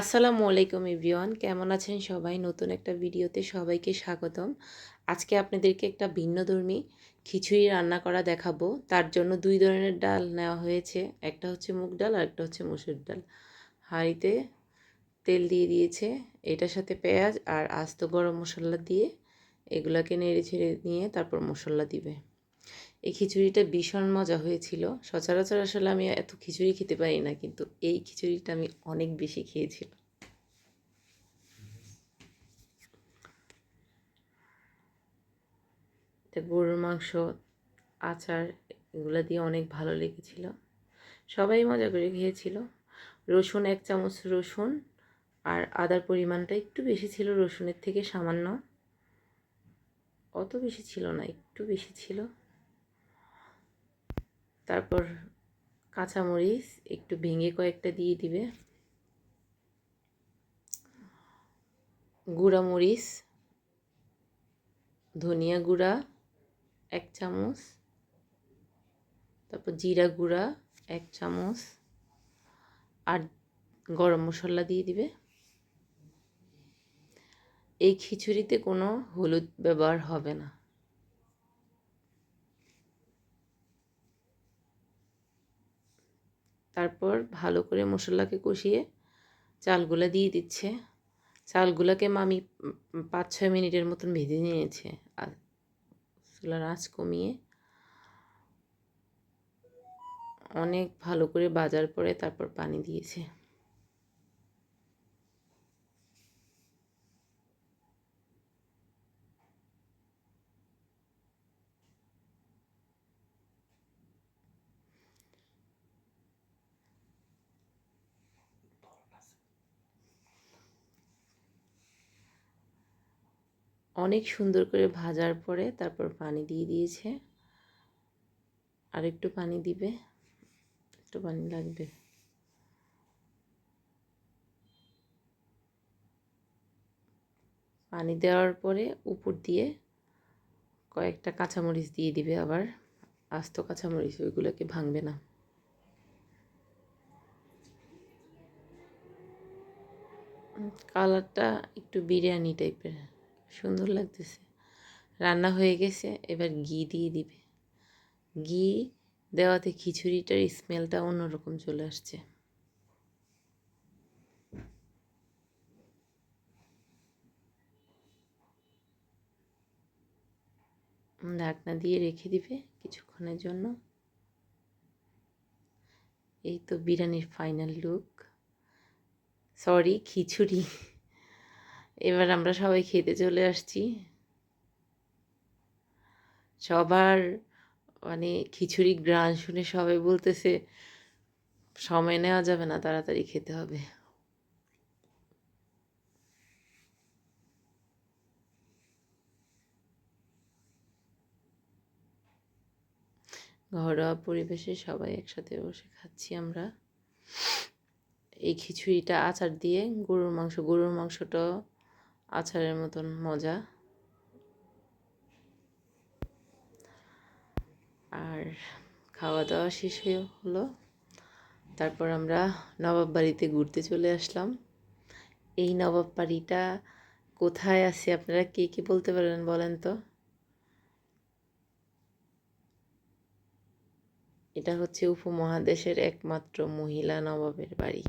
আসসালামু আলাইকুম ইব্রিয়ান কেমন আছেন সবাই? নতুন একটা ভিডিওতে সবাইকে স্বাগতম। আজকে আপনাদেরকে একটা ভিন্নধর্মী খিচুড়ি রান্না করা দেখাবো। তার জন্য দুই ধরনের ডাল নেওয়া হয়েছে। একটা হচ্ছে মুগ ডাল আর একটা হচ্ছে মুসুর ডাল। হাঁড়িতে তেল দিয়ে দিয়েছে, এটার সাথে পেঁয়াজ আর আস্ত গরম মশলা দিয়ে এগুলাকে নেড়ে ছেড়ে নিয়ে তারপর মশলা দিবে। এই খিচুড়িটা ভীষণ মজা হয়েছিল। সচরাচর আসলে আমি এত খিচুড়ি খেতে পারি না, কিন্তু এই খিচুড়িটা আমি অনেক বেশি খেয়েছিলাম। গরুর মাংস, আচার এগুলো দিয়ে অনেক ভালো লেগেছিল। সবাই মজা করে খেয়েছিল। রসুন এক চামচ রসুন আর আদার পরিমাণটা একটু বেশি ছিল, রসুনের থেকে সামান্য। অত বেশি ছিল না, একটু বেশি ছিল। তারপর কাঁচামরিচ একটু ভেঙে কয়েকটা দিয়ে দিবে। গুঁড়া মরিচ, ধনিয়া গুঁড়া এক চামচ, তারপর জিরা গুঁড়া এক চামচ, আর গরম মশলা দিয়ে দিবে। এই খিচুড়িতে কোনো হলুদ ব্যবহার হবে না। তারপর ভালো করে মশলাকে কষিয়ে চালগুলো দিয়ে দিচ্ছে। চালগুলোকে মামি পাঁচ ছয় মিনিটের মতন ভেজে নিয়েছে। আর চুলার আঁচ কমিয়ে অনেক ভালো করে বাজার পরে তারপর পানি দিয়েছে। অনেক সুন্দর করে ভাজার পরে তারপর পানি দিয়ে দিয়েছে। আর একটু পানি দিবে। একটু পানি লাগবে। পানি দেওয়ার পরে উপর দিয়ে কয়েকটা কাঁচামরিচ দিয়ে দিবে আবার। আস্ত কাঁচামরিচ, ওইগুলোকে ভাঙবে না। কালারটা একটু বিরিয়ানি টাইপের সুন্দর লাগতেছে। রান্না হয়ে গেছে, এবার ঘি দিয়ে দিবে। ঘি দেওয়াতে খিচুড়িটার স্মেলটা অন্যরকম চলে আসছে। ঢাকনা দিয়ে রেখে দিবে কিছুক্ষণের জন্য। এই তো বিরিয়ানির ফাইনাল লুক। সরি, খিচুড়ি। এবার আমরা সবাই খেতে চলে আসছি। সবার মানে খিচুড়ি গ্রান শুনে সবাই বলতেছে, সময় নেওয়া যাবে না, তাড়াতাড়ি খেতে হবে। ঘরোয়া পরিবেশে সবাই একসাথে বসে খাচ্ছি আমরা। এই খিচুড়িটা আচার দিয়ে গরুর মাংস, গরুর মাংসটা আচারের মতন মজা। আর খাওয়া দাওয়া শেষ হয়ে হলো। তারপর আমরা নবাব বাড়িতে ঘুরতে চলে আসলাম। এই নবাব বাড়িটা কোথায় আছে আপনারা কে কে বলতে পারেন বলেন তো? এটা হচ্ছে উপমহাদেশের একমাত্র মহিলা নবাবের বাড়ি।